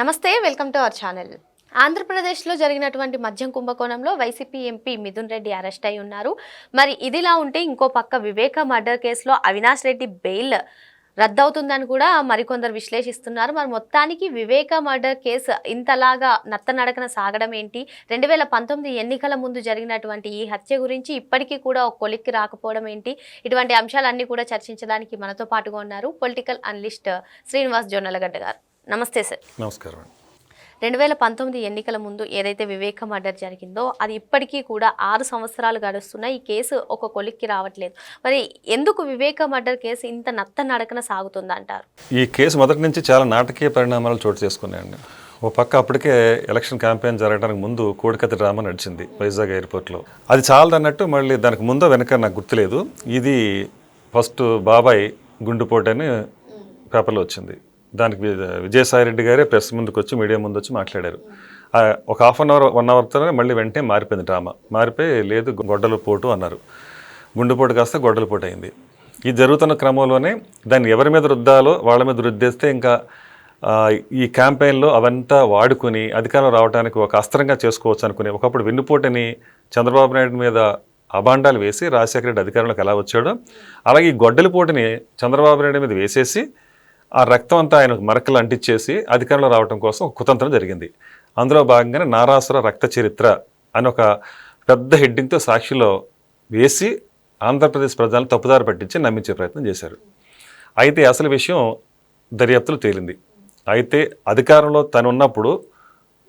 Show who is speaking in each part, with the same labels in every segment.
Speaker 1: నమస్తే welcome to our channel. ఆంధ్రప్రదేశ్లో జరిగినటువంటి మద్యం కుంభకోణంలో YCP MP Mithun Reddy arrest అయి ఉన్నారు. మరి ఇదిలా ఉంటే ఇంకో పక్క వివేక మర్డర్ కేసులో అవినాష్ రెడ్డి బెయిల్ రద్దవుతుందని కూడా మరికొందరు విశ్లేషిస్తున్నారు. మరి మొత్తానికి వివేక మర్డర్ కేసు ఇంతలాగా నత్తనడకన సాగడం ఏంటి? రెండు వేల పంతొమ్మిది ఎన్నికల ముందు జరిగినటువంటి ఈ హత్య గురించి ఇప్పటికీ కూడా ఒక కొలిక్కి రాకపోవడం ఏంటి? ఇటువంటి అంశాలన్నీ కూడా చర్చించడానికి మనతో పాటుగా ఉన్నారు పొలిటికల్ అనలిస్ట్ శ్రీనివాస్ జొన్నలగడ్డ గారు. నమస్తే సార్.
Speaker 2: నమస్కారం
Speaker 1: రెండు వేల పంతొమ్మిది ఎన్నికల ముందు ఏదైతే వివేక మర్డర్ జరిగిందో అది ఇప్పటికీ కూడా ఆరు సంవత్సరాలు గడుస్తున్నా ఈ కేసు ఒక కొలిక్కి రావట్లేదు. మరి ఎందుకు వివేక మర్డర్ కేసు ఇంత నత్త నడకన సాగుతుందంటారు
Speaker 2: ఈ కేసు మొదటి నుంచి చాలా నాటకీయ పరిణామాలు చోటు చేసుకున్నాయండి. ఓ పక్క అప్పటికే ఎలక్షన్ క్యాంపెయిన్ జరగడానికి ముందు కోడికత్తి డ్రామా నడిచింది వైజాగ్ ఎయిర్పోర్ట్లో. అది చాలదన్నట్టు మళ్ళీ దానికి ముందో వెనక నాకు గుర్తులేదు. ఇది ఫస్ట్ బాబాయ్ గుండుపోటు అని పేపర్లో వచ్చింది. దానికి విజయసాయి విజయసాయిరెడ్డి గారే ప్రెస్ ముందుకు వచ్చి మీడియా ముందు వచ్చి మాట్లాడారు ఒక హాఫ్ అన్ అవర్ వన్ అవర్తోనే మళ్ళీ వెంటనే మారిపోయింది డ్రామా. మారిపోయి లేదు గొడ్డల పోటు అన్నారు. గుండెపోటు కాస్త గొడ్డల పోటు అయింది. ఈ జరుగుతున్న క్రమంలోనే దాన్ని ఎవరి మీద రుద్దాలో వాళ్ళ మీద రుద్దేస్తే ఇంకా ఈ క్యాంపెయిన్లో అవంతా వాడుకుని అధికారం రావడానికి ఒక అస్త్రంగా చేసుకోవచ్చు అనుకుని ఒకప్పుడు వెన్నుపోటని చంద్రబాబు నాయుడు మీద అభాండాలు వేసి రాజశేఖర రెడ్డి అధికారంలోకి ఎలా వచ్చాడో అలాగే ఈ గొడ్డలిపోటుని చంద్రబాబు నాయుడు మీద వేసేసి ఆ రక్తం అంతా ఆయనకు మరకలు అంటించేసి అధికారంలో రావడం కోసం కుతంత్రం జరిగింది. అందులో భాగంగానే నారాసుర రక్త చరిత్ర అని ఒక పెద్ద హెడ్డింగ్తో సాక్షిలో వేసి ఆంధ్రప్రదేశ్ ప్రజలను తప్పుదారి పట్టించి నమ్మించే ప్రయత్నం చేశారు. అయితే అసలు విషయం దర్యాప్తులు తేలింది. అయితే అధికారంలో తను ఉన్నప్పుడు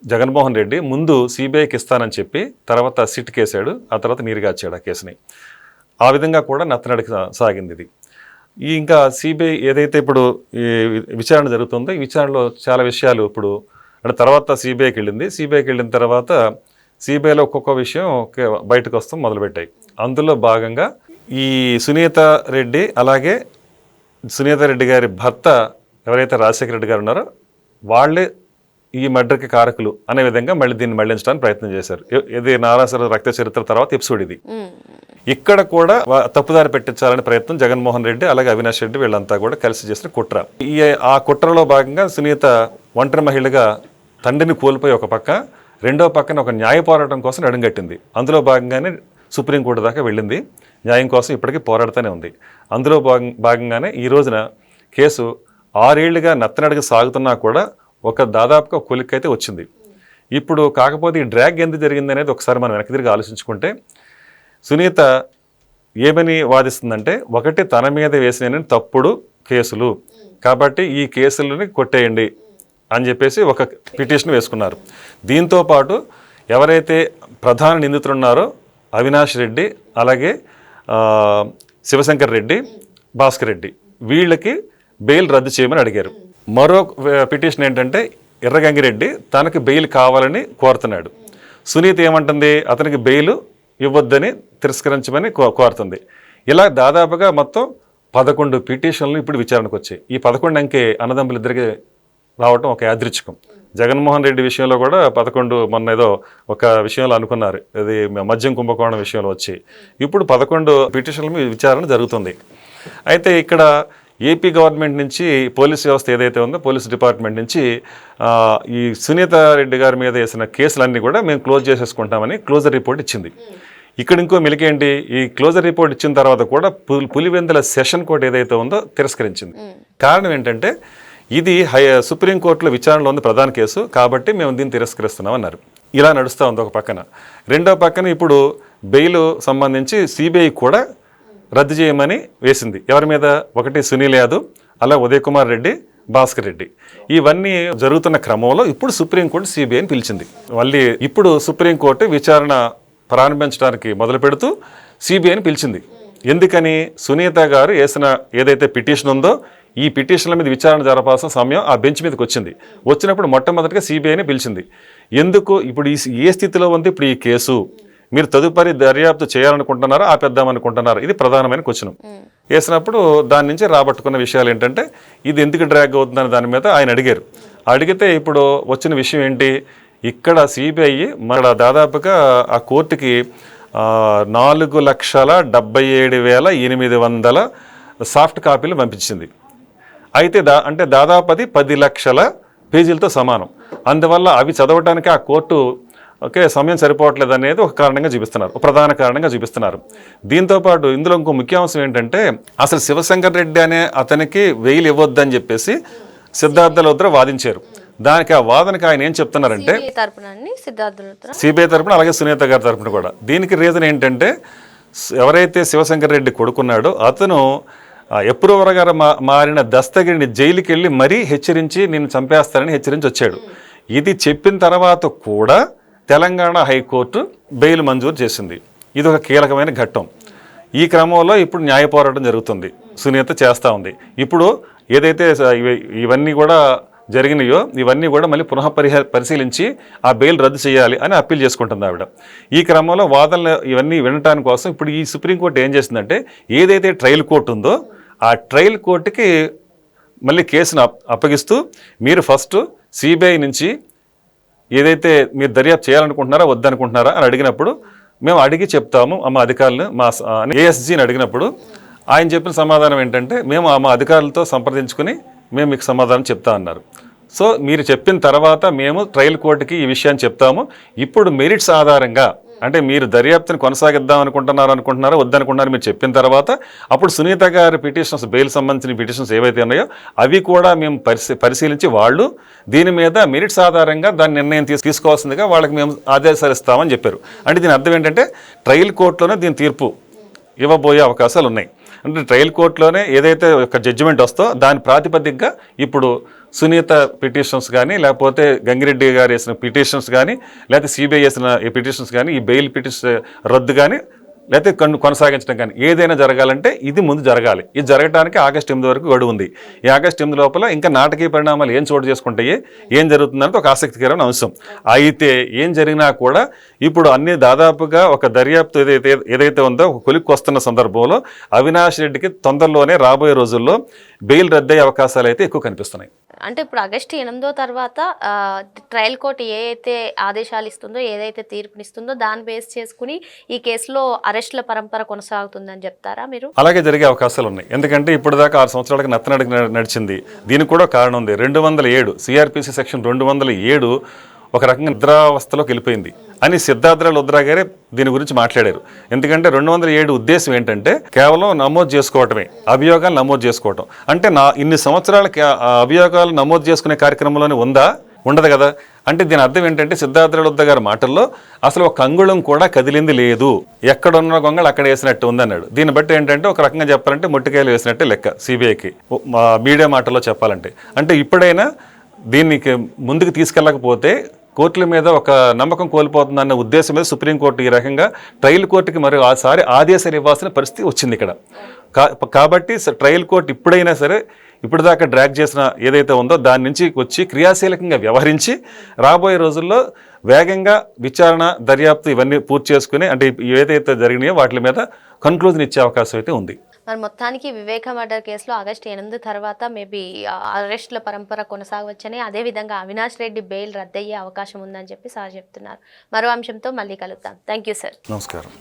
Speaker 2: జగన్మోహన్ రెడ్డి ముందు సిబిఐకి ఇస్తానని చెప్పి తర్వాత సిట్ కేసాడు ఆ తర్వాత నీరుగార్చాడు ఆ కేసుని. ఆ విధంగా కూడా నత్తనడికి సాగింది ఇది. ఈ ఇంకా సిబిఐ ఏదైతే ఇప్పుడు ఈ విచారణ జరుగుతుందో ఈ విచారణలో చాలా విషయాలు ఇప్పుడు అంటే తర్వాత సిబిఐకి వెళ్ళింది. సిబిఐకి వెళ్ళిన తర్వాత సిబిఐలో ఒక్కొక్క విషయం బయటకు వస్తాం మొదలుపెట్టాయి. అందులో భాగంగా ఈ సునీత రెడ్డి అలాగే సునీత రెడ్డి గారి భర్త ఎవరైతే రాజశేఖర రెడ్డి గారు ఉన్నారో వాళ్ళే ఈ మర్డర్కి కారకులు అనే విధంగా మళ్ళీ దీన్ని మళ్ళించడానికి ప్రయత్నం చేశారు. ఇది నారాసుర రక్త చరిత్ర తర్వాత ఎపిసోడ్ ఇది. ఇక్కడ కూడా తప్పుదారి పెట్టించాలనే ప్రయత్నం జగన్మోహన్ రెడ్డి అలాగే అవినాష్ రెడ్డి వీళ్ళంతా కూడా కలిసి చేసిన కుట్ర. ఈ ఆ కుట్రలో భాగంగా సునీత ఒంటరి మహిళగా తండ్రిని కోల్పోయి ఒక పక్క రెండో పక్కన ఒక న్యాయ పోరాటం కోసం నడుంగట్టింది. అందులో భాగంగానే సుప్రీంకోర్టు దాకా వెళ్ళింది. న్యాయం కోసం ఇప్పటికీ పోరాడుతూనే ఉంది. అందులో భాగం భాగంగానే ఈ రోజున కేసు ఆరేళ్ళుగా నత్తనడగ సాగుతున్నా కూడా ఒక దాదాపుగా కొలిక్ అయితే వచ్చింది. ఇప్పుడు కాకపోతే ఈ డ్రాగ్ ఎందుకు జరిగింది అనేది ఒకసారి మనం వెనక్కి తిరిగి ఆలోచించుకుంటే సునీత ఏమని వాదిస్తుందంటే ఒకటి తన మీద వేసిన తప్పుడు కేసులు. కాబట్టి ఈ కేసులని కొట్టేయండి అని చెప్పేసి ఒక పిటిషన్ వేసుకున్నారు. దీంతో పాటు ఎవరైతే ప్రధాన నిందితులు ఉన్నారో అవినాష్ రెడ్డి అలాగే శివశంకర్ రెడ్డి భాస్కర్ రెడ్డి వీళ్ళకి బెయిల్ రద్దు చేయమని అడిగారు. మరో పిటిషన్ ఏంటంటే ఎర్రగంగిరెడ్డి తనకి బెయిల్ కావాలని కోరుతున్నాడు. సునీత ఏమంటుంది? అతనికి బెయిల్ ఇవ్వద్దని తిరస్కరించమని కో- కోరుతుంది. ఇలా దాదాపుగా మొత్తం పదకొండు పిటిషన్లు ఇప్పుడు విచారణకు వచ్చాయి. ఈ పదకొండు అంకె అన్నదమ్ములు ఇద్దరికి రావటం ఒక యాదృచ్ఛికం. జగన్మోహన్ రెడ్డి విషయంలో కూడా పదకొండు మొన్న ఏదో ఒక విషయంలో అనుకున్నారు. ఇది మద్యం కుంభకోణం విషయంలో వచ్చి. ఇప్పుడు పదకొండు పిటిషన్ల మీద విచారణ జరుగుతుంది. అయితే ఇక్కడ ఏపీ గవర్నమెంట్ నుంచి పోలీస్ వ్యవస్థ ఏదైతే ఉందో పోలీస్ డిపార్ట్మెంట్ నుంచి ఈ సునీత రెడ్డి గారి మీద వేసిన కేసులన్నీ కూడా మేము క్లోజ్ చేసేసుకుంటామని క్లోజర్ రిపోర్ట్ ఇచ్చింది. ఇక్కడ ఇంకో మెలికేంటి ఈ క్లోజర్ రిపోర్ట్ ఇచ్చిన తర్వాత కూడా పులి పులివెందుల సెషన్ కోర్ట్ ఏదైతే ఉందో తిరస్కరించింది. కారణం ఏంటంటే ఇది హై సుప్రీంకోర్టులో విచారణలో ఉంది ప్రధాన కేసు కాబట్టి మేము దీన్ని తిరస్కరిస్తున్నాం అన్నారు. ఇలా నడుస్తూ ఉంది ఒక పక్కన. రెండో పక్కన ఇప్పుడు బెయిల్ సంబంధించి సిబిఐ కూడా రద్దు చేయమని వేసింది. ఎవరి మీద? ఒకటి సునీల్ యాదవ్ అలా ఉదయ్ కుమార్ రెడ్డి భాస్కర్ రెడ్డి. ఇవన్నీ జరుగుతున్న క్రమంలో ఇప్పుడు సుప్రీంకోర్టు సిబిఐని పిలిచింది. మళ్ళీ ఇప్పుడు సుప్రీంకోర్టు విచారణ ప్రారంభించడానికి మొదలు పెడుతూ సిబిఐని పిలిచింది. ఎందుకని? సునీత గారు వేసిన ఏదైతే పిటిషన్ ఉందో ఈ పిటిషన్ల మీద విచారణ జరపాల్సిన సమయం ఆ బెంచ్ మీదకి వచ్చింది. వచ్చినప్పుడు మొట్టమొదటిగా సిబిఐని పిలిచింది. ఎందుకు? ఇప్పుడు ఈ ఏ స్థితిలో ఉంది? ఇప్పుడు ఈ కేసు. మీరు తదుపరి దర్యాప్తు చేయాలనుకుంటున్నారా ఆపేద్దామనుకుంటున్నారా? ఇది ప్రధానమైన క్వశ్చన్. వేసినప్పుడు దాని నుంచి రాబట్టుకున్న విషయాలు ఏంటంటే ఇది ఎందుకు డ్రాగ్ అవుతుందని దాని మీద ఆయన అడిగారు. అడిగితే ఇప్పుడు వచ్చిన విషయం ఏంటి? ఇక్కడ సిబిఐ మన దాదాపుగా ఆ కోర్టుకి నాలుగు లక్షల డెబ్బై ఏడు వేల ఎనిమిది వందల సాఫ్ట్ కాపీలు పంపించింది. అయితే దా అంటే దాదాపు అది పది లక్షల పేజీలతో సమానం. అందువల్ల అవి చదవడానికి ఆ కోర్టు ఓకే సమయం సరిపోవట్లేదు అనేది ఒక కారణంగా చూపిస్తున్నారు ఒక ప్రధాన కారణంగా చూపిస్తున్నారు. దీంతో పాటు ఇందులో ఇంకో ముఖ్య అంశం ఏంటంటే అసలు శివశంకర్ రెడ్డి అనే అతనికి వెయిల్ ఇవ్వద్దని చెప్పేసి సిద్ధార్థ లోద్ర వాదించారు. దానికి ఆ వాదనకి ఆయన ఏం చెప్తున్నారంటే సిబిఐ తరపున అలాగే సునీత గారి తరపున కూడా. దీనికి రీజన్ ఏంటంటే ఎవరైతే శివశంకర్ రెడ్డి కొడుకున్నాడో అతను ఎప్పుడోవర గారు మా మారిన దస్తగిరిని జైలుకి వెళ్ళి మరీ హెచ్చరించి నేను చంపేస్తానని హెచ్చరించి వచ్చాడు. ఇది చెప్పిన తర్వాత కూడా తెలంగాణ హైకోర్టు బెయిల్ మంజూరు చేసింది. ఇది ఒక కీలకమైన ఘట్టం. ఈ క్రమంలో ఇప్పుడు న్యాయ పోరాటం జరుగుతుంది. సునీత చేస్తూ ఉంది. ఇప్పుడు ఏదైతే ఇవన్నీ కూడా జరిగినాయో ఇవన్నీ కూడా మళ్ళీ పునః పరిహ పరిశీలించి ఆ బెయిల్ రద్దు చేయాలి అని అప్పీల్ చేసుకుంటుంది ఆవిడ. ఈ క్రమంలో వాదనలు ఇవన్నీ వినటానికి కోసం ఇప్పుడు ఈ సుప్రీంకోర్టు ఏం చేసిందంటే ఏదైతే ట్రయల్ కోర్టు ఉందో ఆ ట్రయల్ కోర్టుకి మళ్ళీ కేసును అప్- అప్పగిస్తూ మీరు ఫస్ట్ సిబిఐ నుంచి ఏదైతే మీరు దర్యాప్తు చేయాలనుకుంటున్నారా వద్దనుకుంటున్నారా అని అడిగినప్పుడు మేము అడిగి చెప్తాము మా అధికారులను మా ఏఎస్జీని అడిగినప్పుడు ఆయన చెప్పిన సమాధానం ఏంటంటే మేము ఆ మా అధికారులతో సంప్రదించుకుని మేము మీకు సమాధానం చెప్తా అన్నారు. సో మీరు చెప్పిన తర్వాత మేము ట్రయల్ కోర్టుకి ఈ విషయాన్ని చెప్తాము. ఇప్పుడు మెరిట్స్ ఆధారంగా అంటే మీరు దర్యాప్తుని కొనసాగిద్దాం అనుకుంటున్నారు అనుకుంటున్నారో? వద్దనుకుంటున్నారు మీరు చెప్పిన తర్వాత అప్పుడు సునీత గారి పిటిషన్స్ బెయిల్ సంబంధించిన పిటిషన్స్ ఏవైతే ఉన్నాయో అవి కూడా మేము పరిశీ పరిశీలించి వాళ్ళు దీని మీద మెరిట్స్ ఆధారంగా దాని నిర్ణయం తీసుకోవాల్సిందిగా వాళ్ళకి మేము ఆదేశాలు ఇస్తామని చెప్పారు. అంటే దీని అర్థం ఏంటంటే ట్రయల్ కోర్టులోనే దీని తీర్పు ఇవ్వబోయే అవకాశాలు ఉన్నాయి అంటే ట్రయల్ కోర్టులోనే ఏదైతే ఒక జడ్జిమెంట్ వస్తో దాని ప్రాతిపదికగా ఇప్పుడు సునీత పిటిషన్స్ కానీ లేకపోతే గంగిరెడ్డి గారు వేసిన పిటిషన్స్ కానీ లేకపోతే సిబిఐ వేసిన ఈ పిటిషన్స్ కానీ ఈ బెయిల్ పిటిషన్ రద్దు కానీ లేకపోతే కన్ను కొనసాగించడం కానీ ఏదైనా జరగాలంటే ఇది ముందు జరగాలి. ఇది జరగడానికి ఆగస్టు ఎనిమిది వరకు గడువు ఉంది. ఈ ఆగస్టు ఎనిమిది లోపల ఇంకా నాటకీయ పరిణామాలు ఏం చోటు చేసుకుంటాయి ఏం జరుగుతుందంటే ఒక ఆసక్తికరమైన అంశం. అయితే ఏం జరిగినా కూడా ఇప్పుడు అన్ని దాదాపుగా ఒక దర్యాప్తు ఏదైతే ఏదైతే ఉందో ఒక కొలిక్కి వస్తున్న సందర్భంలో అవినాష్ రెడ్డికి తొందరలోనే రాబోయే రోజుల్లో బెయిల్ రద్దయ్యే అవకాశాలు అయితే ఎక్కువ కనిపిస్తున్నాయి.
Speaker 1: అంటే ఇప్పుడు ఆగస్టు ఎనిమిదో తర్వాత ట్రయల్ కోర్టు ఏ అయితే ఆదేశాలు ఇస్తుందో ఏదైతే తీర్పునిస్తుందో దాన్ని బేస్ చేసుకుని ఈ కేసులో అరెస్టుల పరంపర కొనసాగుతుందని చెప్తారా మీరు?
Speaker 2: అలాగే జరిగే అవకాశాలు ఉన్నాయి. ఎందుకంటే ఇప్పటిదాకా ఆరు సంవత్సరాలకు నత్తనడికి నడిచింది. దీనికి కూడా కారణం ఉంది. రెండు వందల ఏడు సిఆర్పిసి సెక్షన్ రెండు వందల ఏడు ఒక రకంగా నిద్రావస్థలోకి వెళ్ళిపోయింది. అని సిద్ధార్థ లుద్రా గారే దీని గురించి మాట్లాడారు. ఎందుకంటే రెండు వందల ఏడు ఉద్దేశం ఏంటంటే కేవలం నమోదు చేసుకోవటమే అభియోగాలు నమోదు చేసుకోవటం. అంటే నా ఇన్ని సంవత్సరాలకి అభియోగాలు నమోదు చేసుకునే కార్యక్రమంలోనే ఉందా? ఉండదు కదా. అంటే దీని అర్థం ఏంటంటే సిద్ధార్థ గారి మాటల్లో అసలు ఒక అంగుళం కూడా కదిలింది లేదు. ఎక్కడున్న గొంగళి అక్కడ వేసినట్టు ఉందన్నాడు. దీన్ని బట్టి ఏంటంటే ఒక రకంగా చెప్పాలంటే ముట్టికాయలు వేసినట్టే లెక్క సిబిఐకి. మీడియా మాటల్లో చెప్పాలంటే. అంటే ఇప్పుడైనా దీనికి ముందుకు తీసుకెళ్ళకపోతే కోర్టుల మీద ఒక నమ్మకం కోల్పోతుందన్న ఉద్దేశం మీద సుప్రీంకోర్టు ఈ రకంగా ట్రయల్ కోర్టుకి మరి ఆసారి ఆదేశాలు ఇవ్వాల్సిన పరిస్థితి వచ్చింది ఇక్కడ. కా- కాబట్టి ట్రయల్ కోర్టు ఇప్పుడైనా సరే ఇప్పటిదాకా డ్రాగ్ చేసిన ఏదైతే ఉందో దాని నుంచి వచ్చి క్రియాశీలకంగా వ్యవహరించి రాబోయే రోజుల్లో వేగంగా విచారణ దర్యాప్తు ఇవన్నీ పూర్తి చేసుకుని అంటే ఏదైతే జరిగినాయో వాటి మీద కన్క్లూజన్ ఇచ్చే అవకాశం అయితే ఉంది.
Speaker 1: మరి మొత్తానికి వివేక మర్డర్ కేసులో ఆగస్టు ఎనిమిది తర్వాత మేబీ అరెస్టుల పరంపర కొనసాగవచ్చని అదేవిధంగా అవినాష్ రెడ్డి బెయిల్ రద్దయ్యే అవకాశం ఉందని చెప్పి సార్ చెప్తున్నారు. మరో అంశంతో మళ్ళీ కలుద్దాం. Thank you sir.
Speaker 2: నమస్కారం.